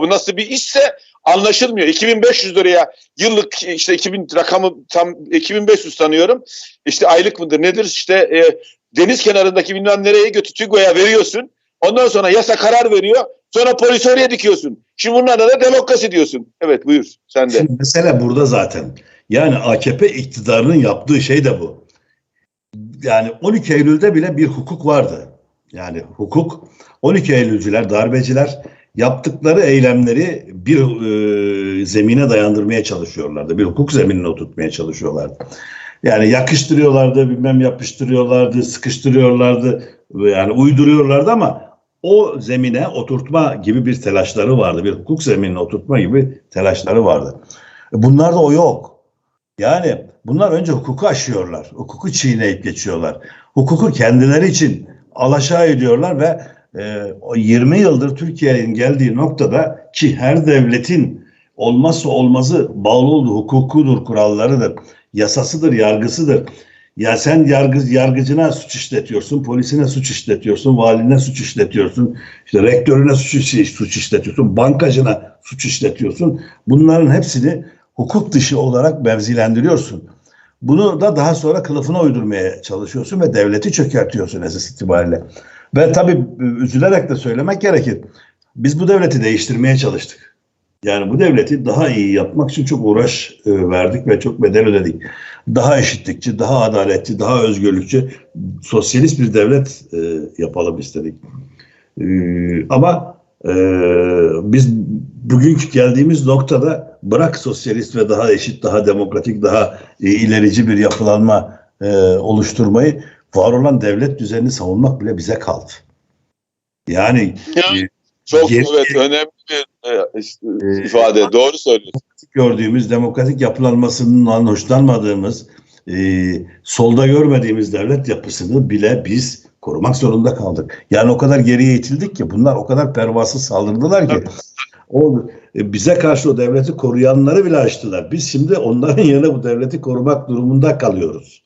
bu nasıl bir işse anlaşılmıyor. 2500 liraya yıllık işte 2000 rakamı tam 2500 sanıyorum. İşte aylık mıdır nedir işte e, deniz kenarındaki bilmem nereye götü TÜGVA'ya veriyorsun. Ondan sonra yasa karar veriyor. Sonra polisi oraya dikiyorsun. Şimdi bunlara da demokrasi diyorsun. Evet buyur sen de. Şimdi mesele burada zaten. Yani AKP iktidarının yaptığı şey de bu. Yani 12 Eylül'de bile bir hukuk vardı. Yani hukuk 12 Eylülcüler, darbeciler yaptıkları eylemleri bir e, zemine dayandırmaya çalışıyorlardı. Bir hukuk zeminine oturtmaya çalışıyorlardı. Yani yakıştırıyorlardı, bilmem yapıştırıyorlardı, sıkıştırıyorlardı, yani uyduruyorlardı ama o zemine oturtma gibi bir telaşları vardı. Bir hukuk zeminine oturtma gibi telaşları vardı. Bunlar da o yok. Yani bunlar önce hukuku aşıyorlar. Hukuku çiğneyip geçiyorlar. Hukuku kendileri için alaşağı ediyorlar ve o 20 yıldır Türkiye'nin geldiği noktada ki her devletin olmazsa olmazı bağlı olduğu hukukudur, kurallarıdır, yasasıdır, yargısıdır. Ya sen yargı, yargıcına suç işletiyorsun, polisine suç işletiyorsun, valine suç işletiyorsun, işte rektörüne suç, suç işletiyorsun, bankacına suç işletiyorsun. Bunların hepsini hukuk dışı olarak mevzilendiriyorsun. Bunu da daha sonra kılıfına uydurmaya çalışıyorsun ve devleti çökertiyorsun esas itibariyle. Ve tabii üzülerek de söylemek gerekir. Biz bu devleti değiştirmeye çalıştık. Yani bu devleti daha iyi yapmak için çok uğraş e, verdik ve çok bedel ödedik. Daha eşitlikçi, daha adaletçi, daha özgürlükçü, sosyalist bir devlet e, yapalım istedik. E, ama biz bugünkü geldiğimiz noktada bırak sosyalist ve daha eşit, daha demokratik, daha ilerici bir yapılanma oluşturmayı, var olan devlet düzenini savunmak bile bize kaldı. Yani Ya, e, Çok Geri- evet önemli bir e, işte, Ee, ifade. Doğru söylüyorsun. gördüğümüz, demokratik yapılanmasından hoşlanmadığımız, e, solda görmediğimiz devlet yapısını bile biz korumak zorunda kaldık. Yani o kadar geriye itildik ki bunlar o kadar pervasız saldırdılar ki o e, bize karşı o devleti koruyanları bile açtılar. Biz şimdi onların yerine bu devleti korumak durumunda kalıyoruz.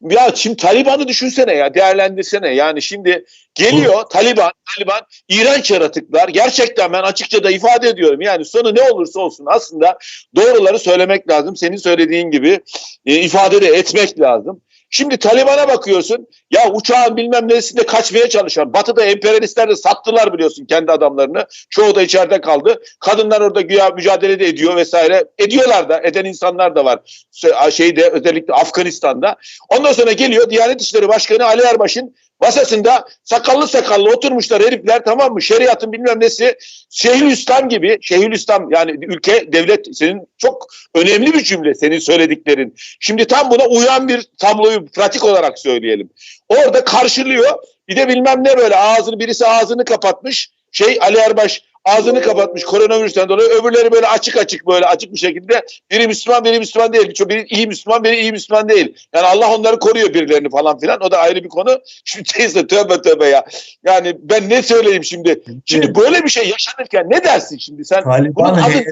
Ya şimdi Taliban'ı düşünsene ya değerlendirsene. Yani şimdi geliyor Taliban, Taliban iğrenç yaratıklar. Gerçekten ben açıkça da ifade ediyorum. Yani sonu ne olursa olsun aslında doğruları söylemek lazım. Senin söylediğin gibi e, ifade de etmek lazım. Şimdi Taliban'a bakıyorsun ya uçağın bilmem nesinde kaçmaya çalışan Batı'da emperyalistler de sattılar biliyorsun kendi adamlarını. Çoğu da içeride kaldı. Kadınlar orada güya mücadele de ediyor vesaire. Ediyorlar da eden insanlar da var. Şeyde özellikle Afganistan'da. Ondan sonra geliyor Diyanet İşleri Başkanı Ali Erbaş'ın masasında sakallı sakallı oturmuşlar herifler tamam mı? Şeriatın bilmem nesi Şeyhülislam gibi Şeyhülislam yani ülke devlet senin çok önemli bir cümle senin söylediklerin. Şimdi tam buna uyan bir tabloyu pratik olarak söyleyelim. Orada karşılıyor bir de bilmem ne böyle ağzını birisi ağzını kapatmış şey Ali Erbaş ağzını kapatmış koronavirüsten dolayı öbürleri böyle açık açık böyle açık bir şekilde biri Müslüman biri Müslüman değil. Birçok biri iyi Müslüman biri iyi Müslüman değil. Yani Allah onları koruyor birilerini falan filan o da ayrı bir konu. Şimdi teyze tövbe tövbe ya. Yani ben ne söyleyeyim şimdi? Şimdi böyle bir şey yaşanırken ne dersin şimdi sen? Taliban adı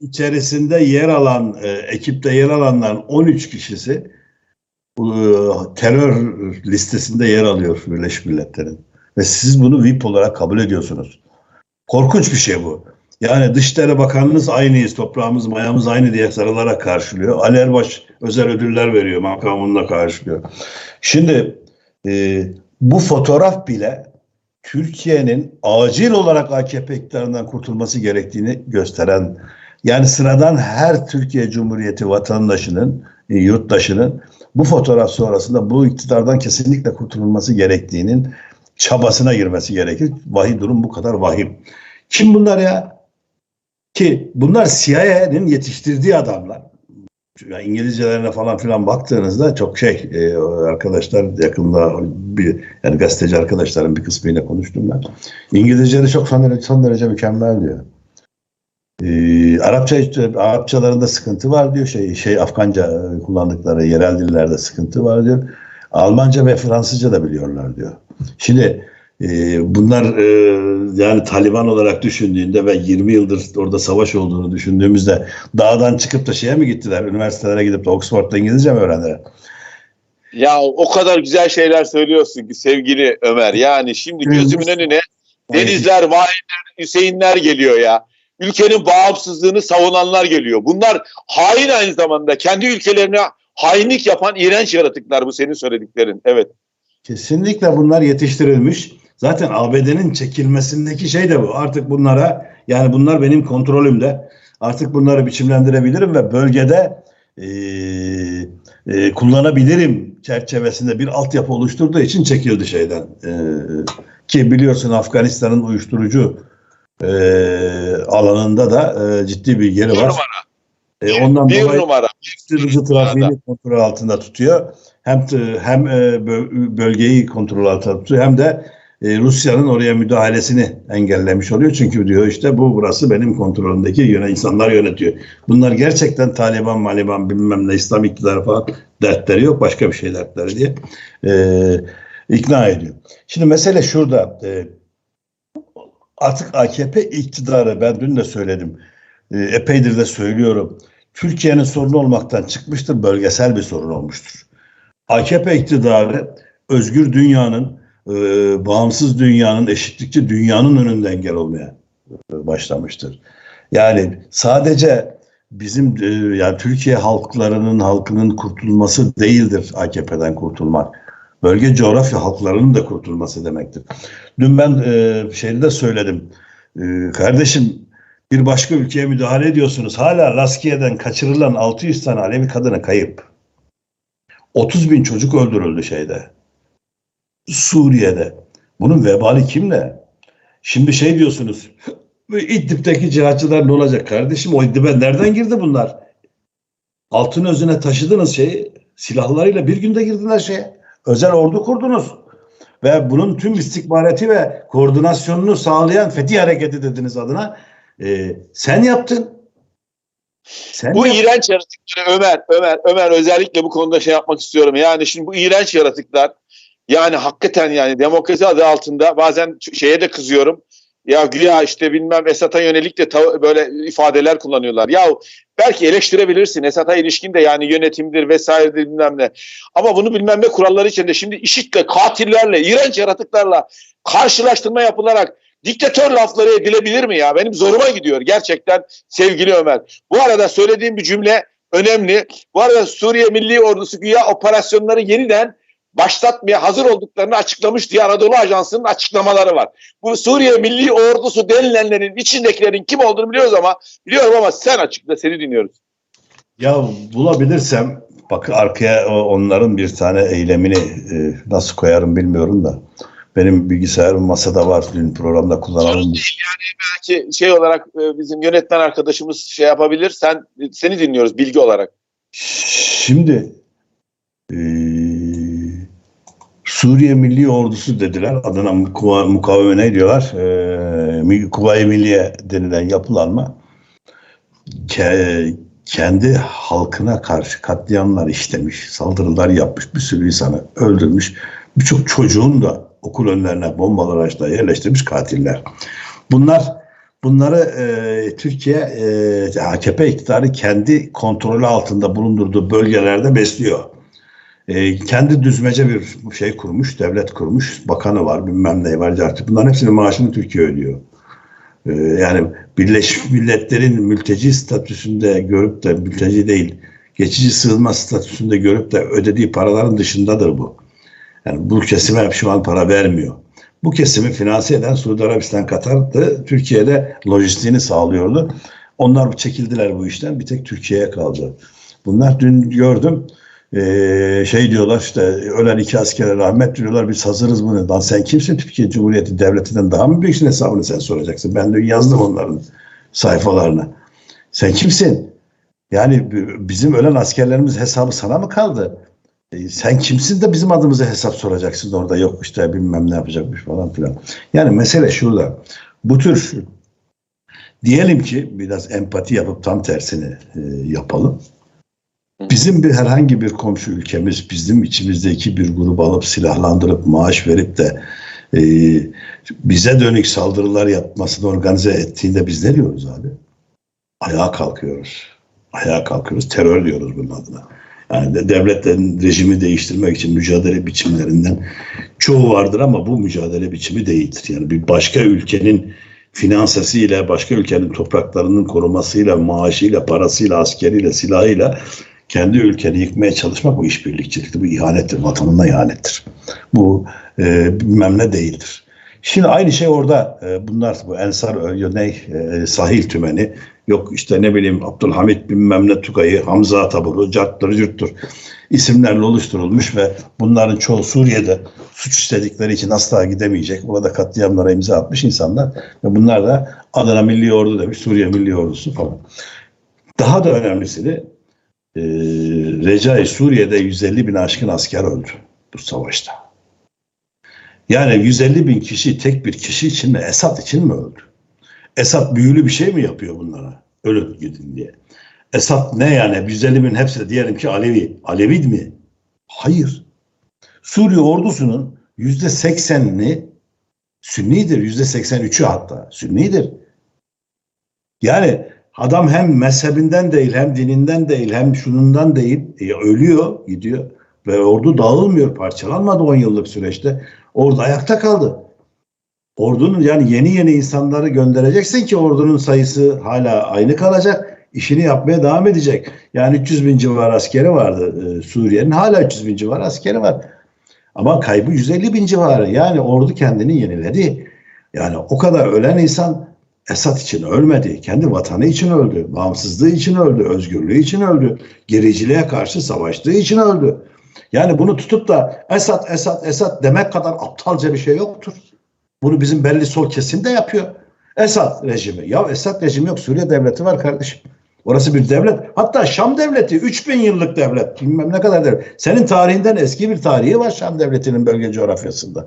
içerisinde yer alan, e, ekipte yer alanların 13 kişisi e, terör listesinde yer alıyor Birleşmiş Milletler'in. Ve siz bunu VIP olarak kabul ediyorsunuz. Korkunç bir şey bu. Yani Dışişleri Bakanınız aynıyız, toprağımız, mayamız aynı diye sarılarak karşılıyor. Ali Erbaş özel ödüller veriyor, makamında karşılıyor. Şimdi e, bu fotoğraf bile Türkiye'nin acil olarak AKP iktidarından kurtulması gerektiğini gösteren yani sıradan her Türkiye Cumhuriyeti vatandaşının, e, yurttaşının bu fotoğraf sonrasında bu iktidardan kesinlikle kurtulması gerektiğinin çabasına girmesi gerekir. Vahim durum bu kadar vahim. Kim bunlar ya? Ki bunlar CIA'nin yetiştirdiği adamlar. Yani İngilizcelerine falan filan baktığınızda çok şey e, arkadaşlar yakında bir yani gazeteci arkadaşların bir kısmıyla konuştum ben. İngilizceleri çok son derece, son derece mükemmel diyor. Ee, Arapça Arapçalarında sıkıntı var diyor. Şey şey Afganca e, kullandıkları yerel dillerde sıkıntı var diyor. Almanca ve Fransızca da biliyorlar diyor. Şimdi e, bunlar e, yani Taliban olarak düşündüğünde ve 20 yıldır orada savaş olduğunu düşündüğümüzde dağdan çıkıp da şeye mi gittiler? Üniversitelere gidip de Oxford'da İngilizce mi öğrendiler? Ya o kadar güzel şeyler söylüyorsun ki sevgili Ömer. Yani şimdi gözümün önüne Denizler, Vahitler, Hüseyinler geliyor ya. Ülkenin bağımsızlığını savunanlar geliyor. Bunlar hain aynı zamanda. Kendi ülkelerine hainlik yapan iğrenç yaratıklar bu senin söylediklerin. Evet. Kesinlikle bunlar yetiştirilmiş. Zaten ABD'nin çekilmesindeki şey de bu. Artık bunlara yani bunlar benim kontrolümde. Artık bunları biçimlendirebilirim ve bölgede e, e, kullanabilirim çerçevesinde bir altyapı oluşturduğu için çekildi şeyden. E, ki biliyorsun Afganistan'ın uyuşturucu e, alanında da e, ciddi bir yeri Bir var. E, ondan Bir dolayı numara. hızlı trafiğini kontrol altında tutuyor. Hem hem e, bö- bölgeyi kontrol altında tutuyor hem de e, Rusya'nın oraya müdahalesini engellemiş oluyor. Çünkü diyor işte bu burası benim kontrolümdeki yöne insanlar yönetiyor. Bunlar gerçekten Taliban, Maliban bilmem ne İslam iktidarı falan dertleri yok. Başka bir şey dertleri diye e, ikna ediyor. Şimdi mesele şurada. E, artık AKP iktidarı ben dün de söyledim. E, epeydir de söylüyorum. Türkiye'nin sorunu olmaktan çıkmıştır, bölgesel bir sorun olmuştur. AKP iktidarı özgür dünyanın, e, bağımsız dünyanın, eşitlikçi dünyanın önünde engel olmaya e, başlamıştır. Yani sadece bizim e, yani Türkiye halklarının halkının kurtulması değildir AKP'den kurtulmak. Bölge coğrafya halklarının da kurtulması demektir. Dün ben e, şeyde de söyledim. E, kardeşim bir başka ülkeye müdahale ediyorsunuz. Hala Laskiye'den kaçırılan 600 tane Alevi kadına kayıp. 30 bin çocuk öldürüldü şeyde. Suriye'de. Bunun vebali kimle? Şimdi şey diyorsunuz. İdlib'deki cihatçılar ne olacak kardeşim? O İdlib'e nereden girdi bunlar? Altın özüne taşıdınız şeyi. Silahlarıyla bir günde girdiler şeye. Özel ordu kurdunuz. Ve bunun tüm istihbarati ve koordinasyonunu sağlayan Fethi Hareketi dediniz adına. Ee, sen yaptın. Sen Bu yaptın. iğrenç yaratıkları Ömer, Ömer, Ömer özellikle bu konuda şey yapmak istiyorum. Yani şimdi bu iğrenç yaratıklar yani hakikaten yani demokrasi adı altında bazen şeye de kızıyorum. Ya güya işte bilmem Esat'a yönelik de böyle ifadeler kullanıyorlar. Ya belki eleştirebilirsin. Esat'a ilişkin de yani yönetimdir vesairedir bilmem ne. Ama bunu bilmem ne kuralları içinde şimdi IŞİD'le, katillerle, iğrenç yaratıklarla karşılaştırma yapılarak diktatör lafları edilebilir mi ya? Benim zoruma gidiyor gerçekten sevgili Ömer. Bu arada söylediğim bir cümle önemli. Bu arada Suriye Milli Ordusu güya operasyonları yeniden başlatmaya hazır olduklarını açıklamış diye Anadolu Ajansı'nın açıklamaları var. Bu Suriye Milli Ordusu denilenlerin içindekilerin kim olduğunu biliyoruz ama biliyorum ama sen açıkla seni dinliyoruz. Ya bulabilirsem bak arkaya onların bir tane eylemini e, nasıl koyarım bilmiyorum da. Benim bilgisayarım masada var. Dün programda kullanalım. Belki şey olarak e, bizim yönetmen arkadaşımız şey yapabilir. Sen seni dinliyoruz bilgi olarak. Şimdi e, Suriye Milli Ordusu dediler. Adına muka- mukaveme ne diyorlar? E, Kuvayi Milliye denilen yapılanma ke- kendi halkına karşı katliamlar işlemiş, saldırılar yapmış, bir sürü insanı öldürmüş. Birçok çocuğun da okul önlerine bombalar açtılar, yerleştirmiş katiller. Bunlar bunları e, Türkiye e, AKP iktidarı kendi kontrolü altında bulundurduğu bölgelerde besliyor. E, kendi düzmece bir şey kurmuş, devlet kurmuş, bakanı var, bilmem ne var. Artık bunların hepsinin maaşını Türkiye ödüyor. E, yani Birleşmiş Milletler'in mülteci statüsünde görüp de mülteci değil, geçici sığınma statüsünde görüp de ödediği paraların dışındadır bu. Yani bu kesime şu an para vermiyor. Bu kesimi finanse eden Suudi Arabistan, Katar da Türkiye'de lojistiğini sağlıyordu. Onlar çekildiler bu işten. Bir tek Türkiye'ye kaldı. Bunlar dün gördüm. Ee, şey diyorlar işte ölen iki askere rahmet diyorlar biz hazırız bunu. Lan sen kimsin Türkiye Cumhuriyeti Devleti'nden daha mı büyüksün hesabını sen soracaksın. Ben dün yazdım onların sayfalarına. Sen kimsin? Yani bizim ölen askerlerimiz hesabı sana mı kaldı? E, sen kimsin de bizim adımıza hesap soracaksın orada yok işte bilmem ne yapacakmış falan filan. Yani mesele şurada. Bu tür diyelim ki biraz empati yapıp tam tersini e, yapalım. Bizim bir herhangi bir komşu ülkemiz bizim içimizdeki bir grubu alıp silahlandırıp maaş verip de e, bize dönük saldırılar yapmasını organize ettiğinde biz ne diyoruz abi? Ayağa kalkıyoruz. Ayağa kalkıyoruz. Terör diyoruz bunun adına. Yani de, devletten rejimi değiştirmek için mücadele biçimlerinden çoğu vardır ama bu mücadele biçimi değildir. Yani bir başka ülkenin finansasıyla, başka ülkenin topraklarının korumasıyla, maaşıyla, parasıyla, askeriyle, silahıyla kendi ülkeni yıkmaya çalışmak bu işbirlikçiliktir. Bu ihanettir, vatanına ihanettir. Bu e, bilmem ne değildir. Şimdi aynı şey orada e, bunlar bu Ensar e, ne e, sahil tümeni yok işte ne bileyim Abdülhamit bilmem ne Tugay'ı Hamza taburu carttır cürttür isimlerle oluşturulmuş ve bunların çoğu Suriye'de suç işledikleri için asla gidemeyecek. Orada katliamlara imza atmış insanlar ve bunlar da Adana Milli Ordu demiş Suriye Milli Ordusu falan. Daha da önemlisi de e, Recai Suriye'de 150 bin aşkın asker öldü bu savaşta. Yani 150 bin kişi tek bir kişi için mi Esad için mi öldü? Esad büyülü bir şey mi yapıyor bunlara? Ölün gidin diye. Esad ne yani 150 bin hepsi diyelim ki Alevi. Alevi mi? Hayır. Suriye ordusunun yüzde seksenini Sünnidir. Yüzde seksen üçü hatta Sünnidir. Yani adam hem mezhebinden değil hem dininden değil hem şunundan değil e, ölüyor gidiyor ve ordu dağılmıyor parçalanmadı 10 yıllık süreçte. Orada ayakta kaldı. Ordunun yani yeni yeni insanları göndereceksin ki ordunun sayısı hala aynı kalacak. işini yapmaya devam edecek. Yani 300 bin civar askeri vardı e, Suriye'nin. Hala 300 bin civar askeri var. Ama kaybı 150 bin civarı. Yani ordu kendini yeniledi. Yani o kadar ölen insan Esad için ölmedi. Kendi vatanı için öldü. Bağımsızlığı için öldü. Özgürlüğü için öldü. Gericiliğe karşı savaştığı için öldü. Yani bunu tutup da Esad, Esad, Esad demek kadar aptalca bir şey yoktur. Bunu bizim belli sol kesim de yapıyor. Esad rejimi. Ya Esad rejimi yok. Suriye devleti var kardeşim. Orası bir devlet. Hatta Şam devleti 3000 yıllık devlet. Bilmem ne kadar devlet. Senin tarihinden eski bir tarihi var Şam devletinin bölge coğrafyasında.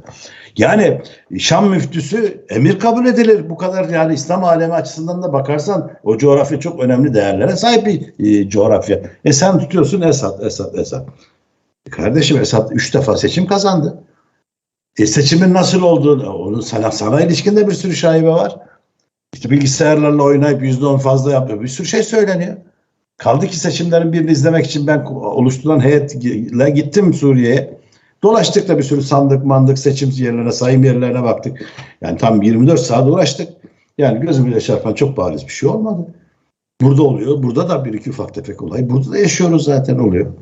Yani Şam müftüsü emir kabul edilir. Bu kadar yani İslam alemi açısından da bakarsan o coğrafya çok önemli değerlere sahip bir e, coğrafya. E sen tutuyorsun Esad, Esad, Esad. Kardeşim Esad 3 defa seçim kazandı. E seçimin nasıl olduğunu, onun sana, sana ilişkinde bir sürü şaibe var. İşte bilgisayarlarla oynayıp yüzde on fazla yapıyor. Bir sürü şey söyleniyor. Kaldı ki seçimlerin birini izlemek için ben oluşturulan heyetle gittim Suriye'ye. Dolaştık da bir sürü sandık mandık seçim yerlerine sayım yerlerine baktık. Yani tam 24 saat uğraştık. Yani gözümüze çarpan çok bariz bir şey olmadı. Burada oluyor. Burada da bir iki ufak tefek olay. Burada da yaşıyoruz zaten oluyor.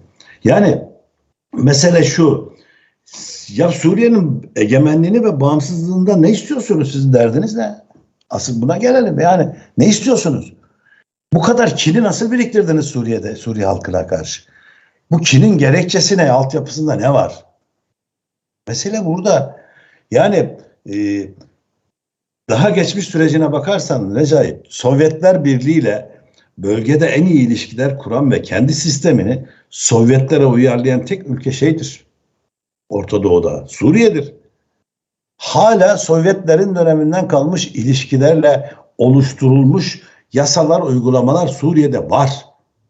Yani mesele şu. Ya Suriye'nin egemenliğini ve bağımsızlığında ne istiyorsunuz? Sizin derdiniz ne? Asıl buna gelelim. Yani ne istiyorsunuz? Bu kadar kini nasıl biriktirdiniz Suriye'de, Suriye halkına karşı? Bu kinin gerekçesi ne? Altyapısında ne var? Mesele burada. Yani e, daha geçmiş sürecine bakarsan Recai, Sovyetler Birliği ile bölgede en iyi ilişkiler kuran ve kendi sistemini Sovyetlere uyarlayan tek ülke şeydir. Orta Doğu'da Suriye'dir. Hala Sovyetlerin döneminden kalmış ilişkilerle oluşturulmuş yasalar, uygulamalar Suriye'de var.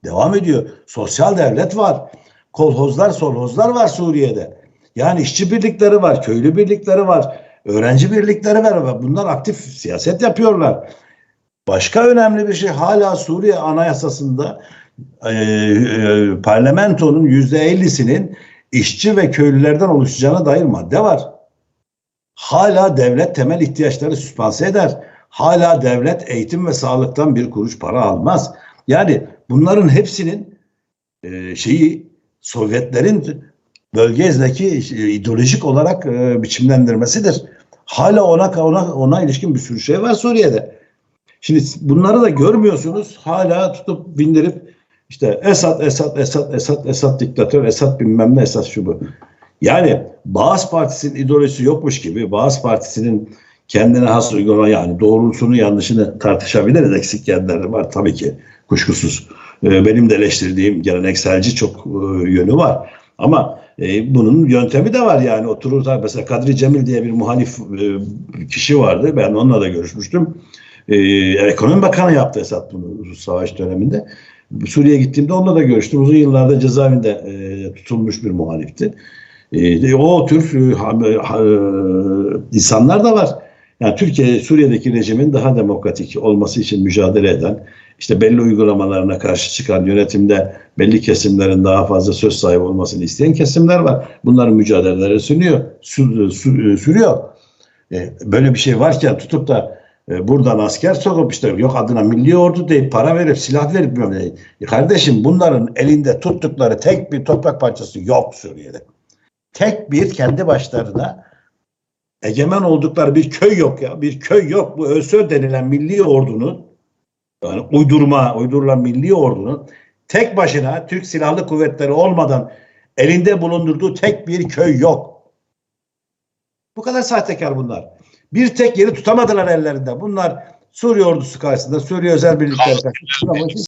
Devam ediyor. Sosyal devlet var. Kolhozlar, solhozlar var Suriye'de. Yani işçi birlikleri var, köylü birlikleri var, öğrenci birlikleri var ve bunlar aktif siyaset yapıyorlar. Başka önemli bir şey hala Suriye Anayasası'nda e, e, parlamentonun yüzde ellisinin işçi ve köylülerden oluşacağına dair madde var. Hala devlet temel ihtiyaçları süspanse eder. Hala devlet eğitim ve sağlıktan bir kuruş para almaz. Yani bunların hepsinin e, şeyi Sovyetlerin bölgedeki e, ideolojik olarak e, biçimlendirmesidir. Hala ona ona ona ilişkin bir sürü şey var Suriye'de. Şimdi bunları da görmüyorsunuz. Hala tutup bindirip işte Esad, Esad, Esad, Esad, Esad diktatör, Esad bilmem ne, Esad şu bu. Yani Bağız Partisi'nin ideolojisi yokmuş gibi Bağız Partisi'nin kendine has uygulama yani doğrusunu yanlışını tartışabiliriz. Eksik yerleri var tabii ki kuşkusuz. Ee, benim de eleştirdiğim gelenekselci çok e, yönü var. Ama e, bunun yöntemi de var yani oturur da mesela Kadri Cemil diye bir muhalif e, kişi vardı. Ben onunla da görüşmüştüm. E, Ekonomi Bakanı yaptı Esad bunu savaş döneminde. Suriye'ye gittiğimde onunla da görüştüm. Uzun yıllarda cezaevinde e, tutulmuş bir muhalifti. E, o tür e, e, insanlar da var. Yani Türkiye Suriye'deki rejimin daha demokratik olması için mücadele eden, işte belli uygulamalarına karşı çıkan yönetimde belli kesimlerin daha fazla söz sahibi olmasını isteyen kesimler var. Bunların mücadeleleri sürüyor. sü- sü- sürüyor. E, böyle bir şey varken tutup da e, buradan asker sokup işte yok adına milli ordu deyip para verip silah verip ne. E, kardeşim bunların elinde tuttukları tek bir toprak parçası yok Suriye'de. Tek bir kendi başlarına egemen oldukları bir köy yok ya. Bir köy yok. Bu ÖSÖ denilen milli ordunun yani uydurma, uydurulan milli ordunun tek başına Türk Silahlı Kuvvetleri olmadan elinde bulundurduğu tek bir köy yok. Bu kadar sahtekar bunlar. Bir tek yeri tutamadılar ellerinde. Bunlar Suriye ordusu karşısında, Suriye özel birlikleri karşısında.